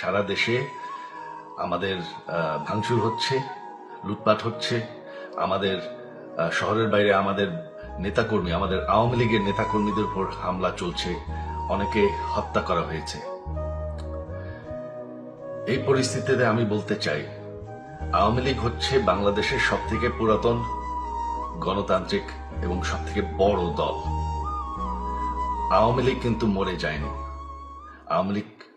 সারা দেশে আমাদের ভাঙচুর হচ্ছে, লুটপাট হচ্ছে। আমাদের শহরের বাইরে আমাদের নেতাকর্মী, আমাদের আওয়ামী লীগের নেতাকর্মীদের উপর হামলা চলছে। অনেকে হত্যা করা হয়েছে। এই পরিস্থিতিতে আমি বলতে চাই, আওয়ামী লীগ হচ্ছে বাংলাদেশের সব থেকে পুরাতন গণতান্ত্রিক এবং সব থেকে বড় দল। আওয়ামী লীগ কিন্তু মরে যায়নি। আওয়ামী লীগ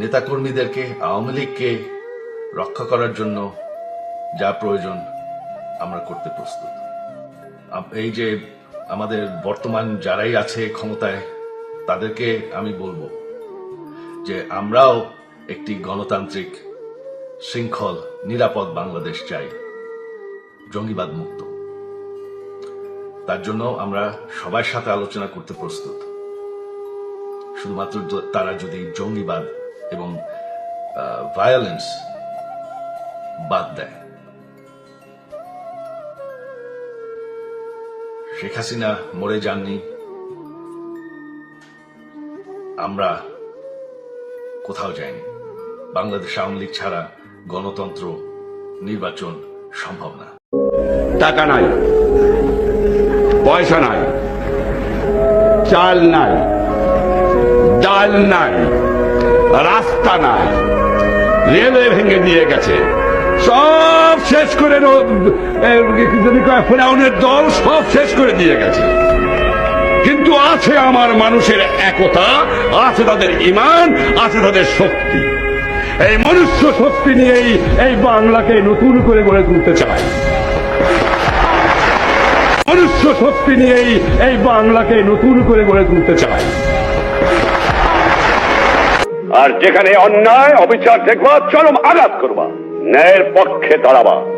নেতাকর্মীদেরকে, আওয়ামী লীগকে রক্ষা করার জন্য যা প্রয়োজন আমরা করতে প্রস্তুত। এই যে আমাদের বর্তমান যারাই আছে ক্ষমতায়, তাদেরকে আমি বলব যে আমরাও একটি গণতান্ত্রিক শৃঙ্খল, নিরাপদ বাংলাদেশ চাই, জঙ্গিবাদ মুক্ত। তার জন্য আমরা সবার সাথে আলোচনা করতে প্রস্তুত। শুধুমাত্র তারা যদি জঙ্গিবাদ এবং ভায়োলেন্স বাদ দেয়। শেখ হাসিনা মরে যাননি। আমরা কোথাও যাইনি। বাংলাদেশ আওয়ামী লীগ ছাড়া গণতন্ত্র, নির্বাচন সম্ভব না। টাকা নাই, পয়সা নাই, চাল নাই, ডাল নাই। রাস্তা নাই। রেলওয়ে ভেঙে দিয়ে গেছে। সব শেষ করে ফেরাউনের দল সব শেষ করে দিয়ে গেছে। কিন্তু আছে আমার মানুষের একতা, আছে তাদের ইমান, আছে তাদের শক্তি। এই মনুষ্য শক্তি নিয়েই এই বাংলাকে নতুন করে গড়ে তুলতে চায়। মনুষ্য শক্তি নিয়েই এই বাংলাকে নতুন করে গড়ে তুলতে চায়। আর যেখানে অন্যায় অবিচার দেখবা চরম আঘাত করবা। ন্যায়ের পক্ষে দাঁড়াবা।